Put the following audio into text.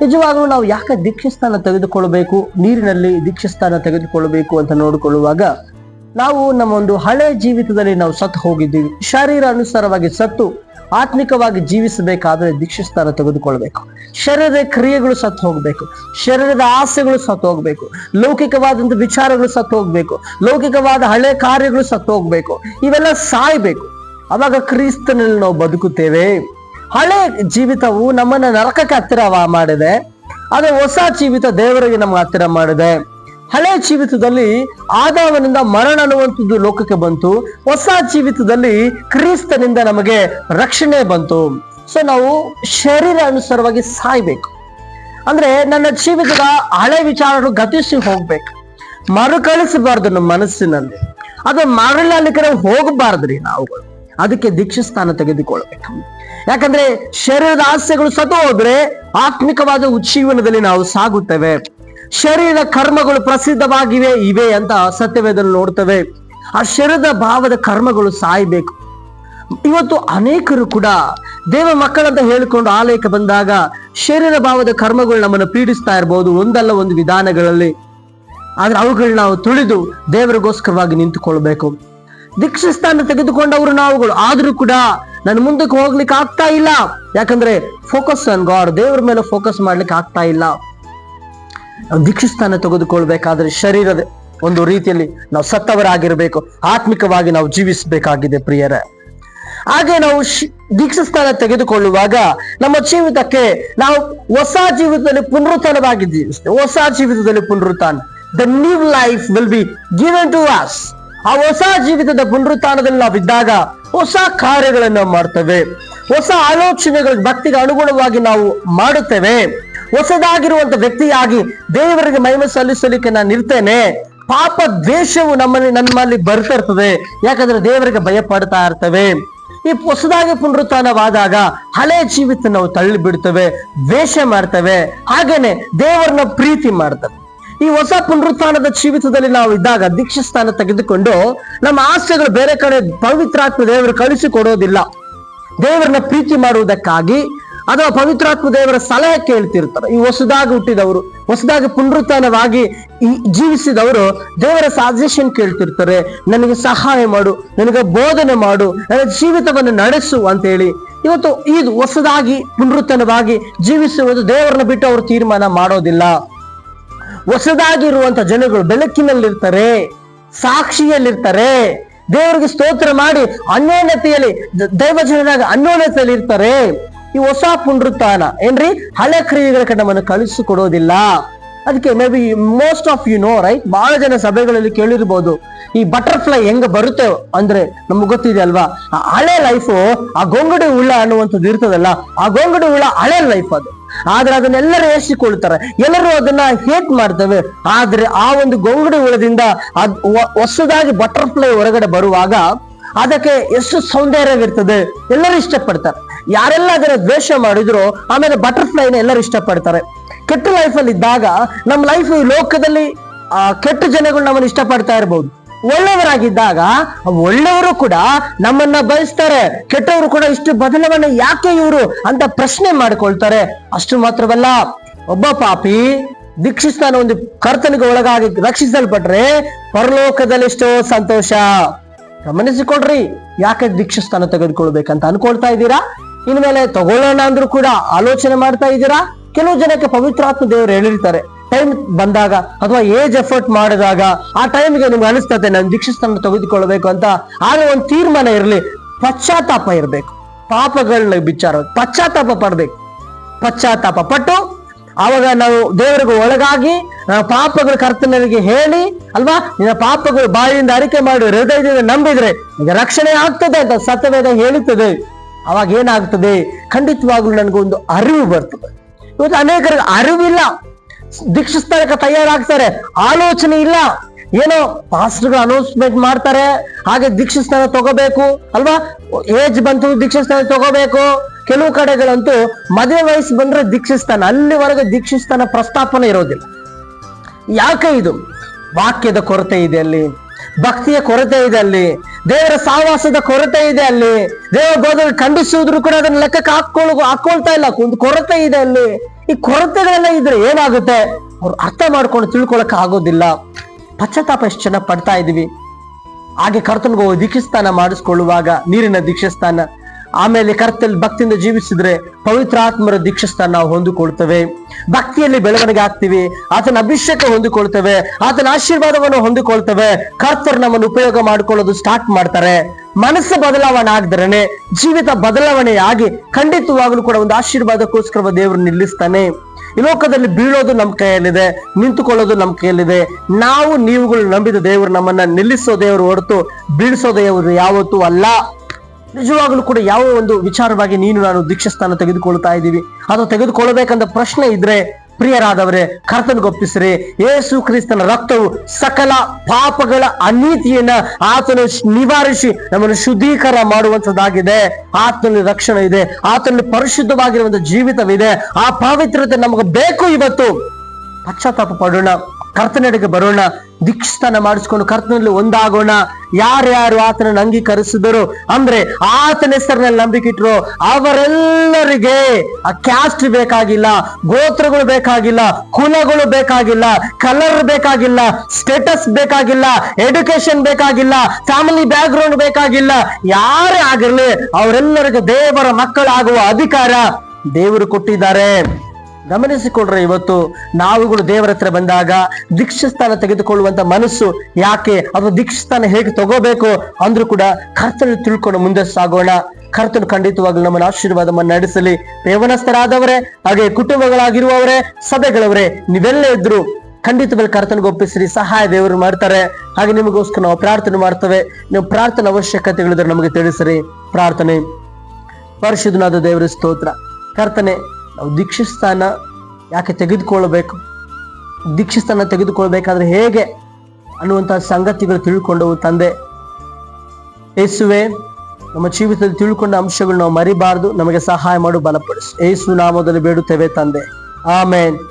ನಿಜವಾಗ್ಲೂ ನಾವು ಯಾಕೆ ದೀಕ್ಷಾಸ್ಥಾನ ತೆಗೆದುಕೊಳ್ಳಬೇಕು? ನೀರಿನಲ್ಲಿ ದೀಕ್ಷಾಸ್ಥಾನ ತೆಗೆದುಕೊಳ್ಳಬೇಕು ಅಂತ ನೋಡಿಕೊಳ್ಳುವಾಗ ನಾವು ನಮ್ಮ ಒಂದು ಹಳೆ ಜೀವಿತದಲ್ಲಿ ನಾವು ಸತ್ತು ಹೋಗಿದ್ದೀವಿ. ಶರೀರ ಅನುಸಾರವಾಗಿ ಸತ್ತು, ಆತ್ಮಿಕವಾಗಿ ಜೀವಿಸಬೇಕಾದ್ರೆ ದೀಕ್ಷಾಸ್ಥಾನ ತೆಗೆದುಕೊಳ್ಬೇಕು ಶರೀರದ ಕ್ರಿಯೆಗಳು ಸತ್ತು ಹೋಗ್ಬೇಕು. ಶರೀರದ ಆಸೆಗಳು ಸತ್ತು ಹೋಗ್ಬೇಕು. ಲೌಕಿಕವಾದಂತ ವಿಚಾರಗಳು ಸತ್ತು ಹೋಗ್ಬೇಕು. ಲೌಕಿಕವಾದ ಹಳೆ ಕಾರ್ಯಗಳು ಸತ್ತು ಹೋಗ್ಬೇಕು. ಇವೆಲ್ಲ ಸಾಯ್ಬೇಕು. ಅವಾಗ ಕ್ರಿಸ್ತನಲ್ಲಿ ನಾವು ಬದುಕುತ್ತೇವೆ. ಹಳೆ ಜೀವಿತವು ನಮ್ಮನ್ನ ನರಕಕ್ಕೆ ಹತ್ತಿರ ಮಾಡಿದೆ. ಆದ್ರೆ ಹೊಸ ಜೀವಿತ ದೇವರಿಗೆ ನಮ್ಗೆ ಹತ್ತಿರ ಮಾಡಿದೆ. ಹಳೆ ಜೀವಿತದಲ್ಲಿ ಆದಾವನಿಂದ ಮರಣ ಅನ್ನುವಂಥದ್ದು ಲೋಕಕ್ಕೆ ಬಂತು. ಹೊಸ ಜೀವಿತದಲ್ಲಿ ಕ್ರಿಸ್ತನಿಂದ ನಮಗೆ ರಕ್ಷಣೆ ಬಂತು. ಸೊ ನಾವು ಶರೀರ ಅನುಸಾರವಾಗಿ ಸಾಯ್ಬೇಕು. ಅಂದ್ರೆ ನನ್ನ ಜೀವಿತದ ಹಳೆ ವಿಚಾರಗಳು ಗತಿಸಿ ಹೋಗ್ಬೇಕು. ಮರುಕಳಿಸಬಾರ್ದು ನಮ್ಮ ಮನಸ್ಸಿನಲ್ಲಿ. ಅದು ಮರಳಲಿಕ್ಕೆ ಹೋಗಬಾರ್ದ್ರಿ ನಾವುಗಳು ಅದಕ್ಕೆ ದೀಕ್ಷಾಸ್ಥಾನ ತೆಗೆದುಕೊಳ್ಬೇಕು ಯಾಕಂದ್ರೆ ಶರೀರದ ಆಸೆಗಳು ಸತು ಹೋದ್ರೆ ಆತ್ಮಿಕವಾದ ಉಜ್ಜೀವನದಲ್ಲಿ ನಾವು ಸಾಗುತ್ತೇವೆ. ಶರೀರ ಕರ್ಮಗಳು ಪ್ರಸಿದ್ಧವಾಗಿವೆ, ಇವೆ ಅಂತ ಸತ್ಯವೇದಲ್ಲಿ ನೋಡ್ತೇವೆ. ಆ ಶರೀರದ ಭಾವದ ಕರ್ಮಗಳು ಸಾಯ್ಬೇಕು. ಇವತ್ತು ಅನೇಕರು ಕೂಡ ದೇವ ಮಕ್ಕಳಂತ ಹೇಳಿಕೊಂಡು ಆಲಯಕ್ಕೆ ಬಂದಾಗ ಶರೀರ ಭಾವದ ಕರ್ಮಗಳು ನಮ್ಮನ್ನು ಪೀಡಿಸ್ತಾ ಇರಬಹುದು ಒಂದಲ್ಲ ಒಂದು ವಿಧಾನಗಳಲ್ಲಿ. ಆದ್ರೆ ಅವುಗಳನ್ನ ನಾವು ತುಳಿದು ದೇವರಿಗೋಸ್ಕರವಾಗಿ ನಿಂತುಕೊಳ್ಬೇಕು. ದೀಕ್ಷಾಸ್ಥಾನ ತೆಗೆದುಕೊಂಡವರು ನಾವುಗಳು. ಆದ್ರೂ ಕೂಡ ನನ್ನ ಮುಂದಕ್ಕೆ ಹೋಗ್ಲಿಕ್ಕೆ ಆಗ್ತಾ ಇಲ್ಲ. ಯಾಕಂದ್ರೆ ಫೋಕಸ್ ಆನ್ ಗಾಡ್ ದೇವರ ಮೇಲೆ ಫೋಕಸ್ ಮಾಡ್ಲಿಕ್ಕೆ ಆಗ್ತಾ ಇಲ್ಲ. ದೀಕ್ಷಾಸ್ಥಾನ ತೆಗೆದುಕೊಳ್ಬೇಕಾದ್ರೆ ಶರೀರದ ಒಂದು ರೀತಿಯಲ್ಲಿ ನಾವು ಸತ್ತವರಾಗಿರ್ಬೇಕು. ಆತ್ಮಿಕವಾಗಿ ನಾವು ಜೀವಿಸಬೇಕಾಗಿದೆ ಪ್ರಿಯರ. ಹಾಗೆ ನಾವು ದೀಕ್ಷಾಸ್ಥಾನ ತೆಗೆದುಕೊಳ್ಳುವಾಗ ನಮ್ಮ ಜೀವಿತಕ್ಕೆ ನಾವು ಹೊಸ ಜೀವಿತದಲ್ಲಿ ಪುನರುತ್ಥಾನವಾಗಿ ಜೀವಿಸ್ತೇವೆ ಹೊಸ ಜೀವಿತದಲ್ಲಿ ಪುನರುತ್ಥಾನ. The new life will be given to us ಆ ಹೊಸ ಜೀವಿತದ ಪುನರುತ್ಥಾನದಲ್ಲಿ ನಾವಿದ್ದಾಗ ಹೊಸ ಕಾರ್ಯಗಳನ್ನು ಮಾಡ್ತೇವೆ. ಹೊಸ ಆಲೋಚನೆಗಳ ಭಕ್ತಿಗೆ ಅನುಗುಣವಾಗಿ ನಾವು ಮಾಡುತ್ತೇವೆ. ಹೊಸದಾಗಿರುವಂತ ವ್ಯಕ್ತಿಯಾಗಿ ದೇವರಿಗೆ ಮಹಿಮೆ ಸಲ್ಲಿಸಲಿಕ್ಕೆ ನಾನು ಇರ್ತೇನೆ ಪಾಪ ದ್ವೇಷವು ನಮ್ಮಲ್ಲಿ ನಮ್ಮಲ್ಲಿ ಬರ್ತಾ ಇರ್ತದೆ. ಯಾಕಂದ್ರೆ ದೇವರಿಗೆ ಭಯ ಪಡ್ತಾ ಇರ್ತವೆ. ಈ ಹೊಸದಾಗಿ ಪುನರುತ್ಥಾನವಾದಾಗ ಹಳೆ ಜೀವಿತ ನಾವು ತಳ್ಳಿ ಬಿಡ್ತೇವೆ ದ್ವೇಷ ಮಾಡ್ತೇವೆ. ಹಾಗೇನೆ ದೇವರನ್ನ ಪ್ರೀತಿ ಮಾಡ್ತೇವೆ. ಈ ಹೊಸ ಪುನರುತ್ಥಾನದ ಜೀವಿತದಲ್ಲಿ ನಾವು ಇದ್ದಾಗ ದೀಕ್ಷಾಸ್ಥಾನ ತೆಗೆದುಕೊಂಡು ನಮ್ಮ ಆಸೆಗಳು ಬೇರೆ ಕಡೆ ಪವಿತ್ರಾತ್ಮ ದೇವರು ಕಳಿಸಿಕೊಡೋದಿಲ್ಲ ದೇವರನ್ನ ಪ್ರೀತಿ ಮಾಡುವುದಕ್ಕಾಗಿ ಅಥವಾ ಪವಿತ್ರಾತ್ಮ ದೇವರ ಸಲಹೆ ಕೇಳ್ತಿರ್ತಾರೆ. ಈ ಹೊಸದಾಗಿ ಹುಟ್ಟಿದವರು, ಹೊಸದಾಗಿ ಪುನರುತ್ಥಾನವಾಗಿ ಈ ಜೀವಿಸಿದವರು ದೇವರ ಸಜೆಷನ್ ಕೇಳ್ತಿರ್ತಾರೆ. ನನಗೆ ಸಹಾಯ ಮಾಡು, ನನಗೆ ಬೋಧನೆ ಮಾಡು, ನನ್ನ ಜೀವಿತವನ್ನು ನಡೆಸು ಅಂತ ಹೇಳಿ. ಇವತ್ತು ಇದು ಹೊಸದಾಗಿ ಪುನರುತ್ಥಾನವಾಗಿ ಜೀವಿಸುವುದು ದೇವರನ್ನ ಬಿಟ್ಟು ಅವರು ತೀರ್ಮಾನ ಮಾಡೋದಿಲ್ಲ. ಹೊಸದಾಗಿರುವಂತ ಜನಗಳು ಬೆಳಕಿನಲ್ಲಿರ್ತಾರೆ, ಸಾಕ್ಷಿಯಲ್ಲಿರ್ತಾರೆ. ದೇವರಿಗೆ ಸ್ತೋತ್ರ ಮಾಡಿ ಅನ್ಯೋನ್ಯತೆಯಲ್ಲಿ ದೈವ ಜನರಾಗ ಅನ್ಯೋನ್ಯತೆಯಲ್ಲಿ ಇರ್ತಾರೆ. ಈ ಹೊಸ ಪುನರುತ್ಥಾನ, ಏನ್ರಿ? ಹಳೆ ಕ್ರಿಯೆಗಳ ಕಡೆ ನಮ್ಮನ್ನು ಕಳಿಸಿಕೊಡೋದಿಲ್ಲ. ಅದಕ್ಕೆ maybe most of you know right ಬಹಳ ಜನ ಸಭೆಗಳಲ್ಲಿ ಕೇಳಿರ್ಬೋದು, ಈ ಬಟರ್ಫ್ಲೈ ಹೆಂಗ ಬರುತ್ತೆ ಅಂದ್ರೆ ನಮ್ಗೆ ಗೊತ್ತಿದೆ ಅಲ್ವಾ? ಆ ಹಳೆ ಲೈಫು ಆ ಗೊಂಗಡಿ ಉಳ್ಳ ಅನ್ನುವಂಥದ್ದು ಇರ್ತದಲ್ಲ, ಆ ಗೊಂಗಡಿ ಉಳ್ಳ ಹಳೆ ಲೈಫ್ ಅದು. ಆದ್ರೆ ಅದನ್ನೆಲ್ಲರೂ ಏರಿಸಿಕೊಳ್ತಾರೆ ಎಲ್ಲರೂ ಅದನ್ನ ಹೇಟ್ ಮಾಡ್ತವೆ. ಆದ್ರೆ ಆ ಒಂದು ಗೊಂಗಡಿ ಹುಳದಿಂದ ಅದ್ ಹೊಸದಾಗಿ ಬಟರ್ಫ್ಲೈ ಹೊರಗಡೆ ಬರುವಾಗ ಅದಕ್ಕೆ ಎಷ್ಟು ಸೌಂದರ್ಯವಿರ್ತದೆ. ಎಲ್ಲರೂ ಇಷ್ಟಪಡ್ತಾರೆ. ಯಾರೆಲ್ಲ ಅದರ ದ್ವೇಷ ಮಾಡಿದ್ರು ಆಮೇಲೆ ಬಟರ್ಫ್ಲೈನ ಎಲ್ಲರೂ ಇಷ್ಟಪಡ್ತಾರೆ. ಕೆಟ್ಟ ಲೈಫಲ್ಲಿ ಇದ್ದಾಗ ನಮ್ಮ ಲೈಫ್ ಈ ಲೋಕದಲ್ಲಿ, ಆ, ಕೆಟ್ಟ ಜನಗಳು ನಮ್ಮನ್ನು ಇಷ್ಟಪಡ್ತಾ ಇರ್ಬೋದು. ಒಳ್ಳೆಯವರಾಗಿದ್ದಾಗ ಒಳ್ಳೆಯವರು ಕೂಡ ನಮ್ಮನ್ನ ಬಯಸ್ತಾರೆ, ಕೆಟ್ಟವರು ಕೂಡ ಇಷ್ಟು ಬದಲಾವಣೆ ಯಾಕೆ ಇವರು ಅಂತ ಪ್ರಶ್ನೆ ಮಾಡಿಕೊಳ್ತಾರೆ. ಅಷ್ಟು ಮಾತ್ರವಲ್ಲ, ಒಬ್ಬ ಪಾಪಿ ದೀಕ್ಷಿಸ್ತಾನ ಒಂದು ಕರ್ತನಿಗೆ ಒಳಗಾಗಿ ರಕ್ಷಿಸಲ್ಪಟ್ರೆ ಪರಲೋಕದಲ್ಲಿ ಎಷ್ಟೋ ಸಂತೋಷ. ಗಮನಿಸಿಕೊಡ್ರಿ ಯಾಕೆ ದೀಕ್ಷಿಸ್ತಾನ ತೆಗೆದುಕೊಳ್ಬೇಕಂತ ಅನ್ಕೊಳ್ತಾ ಇದ್ದೀರಾ? ಇನ್ಮೇಲೆ ತಗೊಳ್ಳೋಣ ಅಂದ್ರೂ ಕೂಡ ಆಲೋಚನೆ ಮಾಡ್ತಾ ಇದ್ದೀರಾ? ಕೆಲವು ಜನಕ್ಕೆ ಪವಿತ್ರಾತ್ಮ ದೇವರು ಹೇಳಿರ್ತಾರೆ ಟೈಮ್ ಬಂದಾಗ ಅಥವಾ ಏಜ್ ಎಫರ್ಟ್ ಮಾಡಿದಾಗ ಆ ಟೈಮ್ಗೆ ನಿಮ್ಗೆ ಅನಿಸ್ತದೆ, ನಾನು ದೀಕ್ಷಿಸ್ತನ ತೆಗೆದುಕೊಳ್ಬೇಕು ಅಂತ. ಆಗ ಒಂದು ತೀರ್ಮಾನ ಇರಲಿ. ಪಶ್ಚಾತ್ತಾಪ ಇರಬೇಕು. ಪಾಪಗಳನ್ನ ವಿಚಾರ, ಪಶ್ಚಾತ್ತಾಪ ಪಡ್ಬೇಕು. ಪಶ್ಚಾತ್ತಾಪ ಪಟ್ಟು ಆವಾಗ ನಾವು ದೇವರಿಗೆ ಒಳಗಾಗಿ, ನಾವು ಪಾಪಗಳ ಕರ್ತನರಿಗೆ ಹೇಳಿ, ಅಲ್ವಾ? ನಿನ್ನ ಪಾಪಗಳು ಬಾಯಿಯಿಂದ ಅರಿಕೆ ಮಾಡಿ, ಹೃದಯದಿಂದ ನಂಬಿದ್ರೆ ಈಗ ರಕ್ಷಣೆ ಆಗ್ತದೆ ಅಂತ ಸತ್ಯವೇದ ಹೇಳುತ್ತದೆ. ಅವಾಗ ಏನಾಗ್ತದೆ? ಖಂಡಿತವಾಗ್ಲೂ ನನಗೊಂದು ಅರಿವು ಬರ್ತದೆ. ಇವತ್ತು ಅನೇಕರಿಗೆ ಅರಿವಿಲ್ಲ. ದೀಕ್ಷಿಸ್ತಾನಕ್ಕೆ ತಯಾರಾಗ್ತಾರೆ. ಆಲೋಚನೆ ಇಲ್ಲ. ಏನೋ ಪಾಸ್ಟರ್ಗಳು ಅನೌನ್ಸ್ಮೆಂಟ್ ಮಾಡ್ತಾರೆ. ಹಾಗೆ ದೀಕ್ಷಿಸ್ತಾನ ತಗೋಬೇಕು, ಅಲ್ವಾ? ಏಜ್ ಬಂತು ದೀಕ್ಷಿಸ್ತಾನ ತಗೋಬೇಕು. ಕೆಲವು ಕಡೆಗಳಂತೂ ಮದುವೆ ವಯಸ್ಸು ಬಂದ್ರೆ ದೀಕ್ಷಿಸ್ತಾನ, ಅಲ್ಲಿವರೆಗೆ ದೀಕ್ಷಿಸ್ತಾನ ಪ್ರಸ್ತಾಪನೆ ಇರೋದಿಲ್ಲ. ಯಾಕೆ ಇದು? ವಾಕ್ಯದ ಕೊರತೆ ಇದೆ ಅಲ್ಲಿ. ಭಕ್ತಿಯ ಕೊರತೆ ಇದೆ ಅಲ್ಲಿ. ದೇವರ ಸಾವಾಸದ ಕೊರತೆ ಇದೆ ಅಲ್ಲಿ. ದೇವರ ಬೋಧನೆ ಖಂಡಿಸುವುದ್ರು ಕೂಡ ಅದನ್ನ ಲೆಕ್ಕಕ್ಕೆ ಹಾಕೊಳ್ ಹಾಕೊಳ್ತಾ ಇಲ್ಲ. ಒಂದು ಕೊರತೆ ಇದೆ ಅಲ್ಲಿ. ಈ ಕೊರತೆಗಳೆಲ್ಲ ಇದ್ರೆ ಏನಾಗುತ್ತೆ? ಅವ್ರು ಅರ್ಥ ಮಾಡ್ಕೊಂಡು ತಿಳ್ಕೊಳಕ್ ಆಗೋದಿಲ್ಲ. ಪಶ್ಚಾತ್ತಾಪ ಎಷ್ಟು ಚೆನ್ನಾಗಿ ಪಡ್ತಾ ಇದೀವಿ. ಹಾಗೆ ಕರ್ತನ್ಗೆ ದೀಕ್ಷಸ್ಥಾನ ಮಾಡಿಸ್ಕೊಳ್ಳುವಾಗ ನೀರಿನ ದೀಕ್ಷಾಸ್ತಾನ. ಆಮೇಲೆ ಕರ್ತಲ್ ಭಕ್ತಿಯಿಂದ ಜೀವಿಸಿದ್ರೆ ಪವಿತ್ರಾತ್ಮರ ಆತ್ಮರ ದೀಕ್ಷಾಸ್ತಾನ ನಾವು ಹೊಂದಿಕೊಳ್ತೇವೆ. ಭಕ್ತಿಯಲ್ಲಿ ಬೆಳವಣಿಗೆ ಆಗ್ತೀವಿ, ಆತನ ಅಭಿಷೇಕ ಹೊಂದಿಕೊಳ್ತೇವೆ, ಆತನ ಆಶೀರ್ವಾದವನ್ನು ಹೊಂದಿಕೊಳ್ತೇವೆ. ಕರ್ತರು ನಮ್ಮನ್ನು ಉಪಯೋಗ ಮಾಡ್ಕೊಳ್ಳೋದು ಸ್ಟಾರ್ಟ್ ಮಾಡ್ತಾರೆ. ಮನಸ್ಸು ಬದಲಾವಣೆ ಆಗದ್ರೇನೆ, ಜೀವಿತ ಬದಲಾವಣೆ ಆಗಿ ಖಂಡಿತವಾಗ್ಲೂ ಕೂಡ ಒಂದು ಆಶೀರ್ವಾದಕ್ಕೋಸ್ಕರ ದೇವರು ನಿಲ್ಲಿಸ್ತಾನೆ. ಈ ಲೋಕದಲ್ಲಿ ಬೀಳೋದು ನಮ್ಮ ಕೈಯಲ್ಲಿದೆ, ನಿಂತುಕೊಳ್ಳೋದು ನಮ್ಮ ಕೈಯಲ್ಲಿದೆ. ನಾವು ನೀವುಗಳು ನಂಬಿದ ದೇವರು ನಮ್ಮನ್ನ ನಿಲ್ಲಿಸೋ ದೇವರು ಹೊರತು ಬೀಳಿಸೋ ದೇವರು ಯಾವತ್ತೂ ಅಲ್ಲ. ನಿಜವಾಗ್ಲೂ ಕೂಡ ಯಾವ ಒಂದು ವಿಚಾರವಾಗಿ ನೀನು ನಾನು ದೀಕ್ಷಾಸ್ಥಾನ ತೆಗೆದುಕೊಳ್ತಾ ಇದ್ದೀವಿ? ಅದು ತೆಗೆದುಕೊಳ್ಳಬೇಕಂತ ಪ್ರಶ್ನೆ ಇದ್ರೆ ಪ್ರಿಯರಾದವರೇ ಕರ್ತನಿಗೊಪ್ಪಿಸ್ರಿ ಯೇಸು ಕ್ರಿಸ್ತನ ರಕ್ತವು ಸಕಲ ಪಾಪಗಳ ಅನೀತಿಯನ್ನ ಆತನು ನಿವಾರಿಸಿ ನಮ್ಮನ್ನು ಶುದ್ಧೀಕರ ಮಾಡುವಂತದ್ದಾಗಿದೆ ಆತನಲ್ಲಿ ರಕ್ಷಣೆ ಇದೆ. ಆತನಲ್ಲಿ ಪರಿಶುದ್ಧವಾಗಿರುವಂತ ಜೀವಿತವಿದೆ. ಆ ಪಾವಿತ್ರ್ಯತೆ ನಮಗೆ ಬೇಕು ಇವತ್ತು. ಪಶ್ಚಾತ್ತಾಪ ಪಡೋಣ. ಕರ್ತನೆಡೆಗೆ ಬರೋಣ. ದೀಕ್ಷಾಸ್ಥಾನ ಮಾಡಿಸ್ಕೊಂಡು ಕರ್ತನಲ್ಲಿ ಒಂದಾಗೋಣ. ಯಾರ್ಯಾರು ಆತನನ್ನು ಅಂಗೀಕರಿಸಿದರು? ಅಂದ್ರೆ ಆತನ ಹೆಸರಿನಲ್ಲಿ ನಂಬಿಕೆ ಇಟ್ರು ಅವರೆಲ್ಲರಿಗೆ ಆ ಕ್ಯಾಸ್ಟ್ ಬೇಕಾಗಿಲ್ಲ, ಗೋತ್ರಗಳು ಬೇಕಾಗಿಲ್ಲ, ಕುಲಗಳು ಬೇಕಾಗಿಲ್ಲ ಕಲರ್ ಬೇಕಾಗಿಲ್ಲ ಸ್ಟೇಟಸ್ ಬೇಕಾಗಿಲ್ಲ ಎಜುಕೇಶನ್ ಬೇಕಾಗಿಲ್ಲ ಫ್ಯಾಮಿಲಿ ಬ್ಯಾಕ್ ಗ್ರೌಂಡ್ ಬೇಕಾಗಿಲ್ಲ, ಯಾರೇ ಆಗಿರ್ಲಿ ಅವರೆಲ್ಲರಿಗೂ ದೇವರ ಮಕ್ಕಳಾಗುವ ಅಧಿಕಾರ ದೇವರು ಕೊಟ್ಟಿದ್ದಾರೆ. ಗಮನಿಸಿಕೊಂಡ್ರೆ ಇವತ್ತು ನಾವುಗಳು ದೇವರ ಹತ್ರ ಬಂದಾಗ ದೀಕ್ಷಸ್ಥಾನ ತೆಗೆದುಕೊಳ್ಳುವಂತ ಮನಸ್ಸು ಯಾಕೆ? ಅದು ದೀಕ್ಷಸ್ಥಾನ ಹೇಗೆ ತಗೋಬೇಕು ಅಂದ್ರೂ ಕೂಡ ಕರ್ತನ ತಿಳ್ಕೊಂಡು ಮುಂದೆ ಸಾಗೋಣ. ಕರ್ತನು ಖಂಡಿತವಾಗ್ಲೂ ನಮ್ಮನ್ನು ಆಶೀರ್ವಾದವನ್ನು ನಡೆಸಲಿ. ಪೇವನಸ್ಥರಾದವರೇ ಹಾಗೆ ಕುಟುಂಬಗಳಾಗಿರುವವರೇ, ಸಭೆಗಳವರೇ, ನೀವೆಲ್ಲ ಇದ್ರು ಖಂಡಿತವಾಗಿ ಕರ್ತನಿಗೆ ಒಪ್ಪಿಸ್ರಿ, ಸಹಾಯ ದೇವರು ಮಾಡ್ತಾರೆ. ಹಾಗೆ ನಿಮಗೋಸ್ಕರ ನಾವು ಪ್ರಾರ್ಥನೆ ಮಾಡ್ತೇವೆ. ನೀವು ಪ್ರಾರ್ಥನೆ ಅವಶ್ಯಕತೆಗಳಿದ್ರೆ ನಮಗೆ ತಿಳಿಸ್ರಿ. ಪ್ರಾರ್ಥನೆ. ಪರಿಶುದ್ಧನಾದ ದೇವರ, ಸ್ತೋತ್ರ. ಕರ್ತನೆ ನಾವು ಯಾಕೆ ತೆಗೆದುಕೊಳ್ಳಬೇಕು? ದೀಕ್ಷಾಸ್ಥಾನ ತೆಗೆದುಕೊಳ್ಬೇಕಾದ್ರೆ ಹೇಗೆ ಅನ್ನುವಂತಹ ಸಂಗತಿಗಳು ತಿಳ್ಕೊಂಡವು ತಂದೆ. ಯೇಸುವೆ, ನಮ್ಮ ಜೀವಿತದಲ್ಲಿ ತಿಳ್ಕೊಂಡ ಅಂಶಗಳು ನಾವು ಮರಿಬಾರದು, ನಮಗೆ ಸಹಾಯ ಮಾಡು, ಬಲಪಡಿಸು. ಯೇಸು ನಾಮದಲ್ಲಿ ಬೇಡುತ್ತೇವೆ ತಂದೆ. ಆಮೇನ್.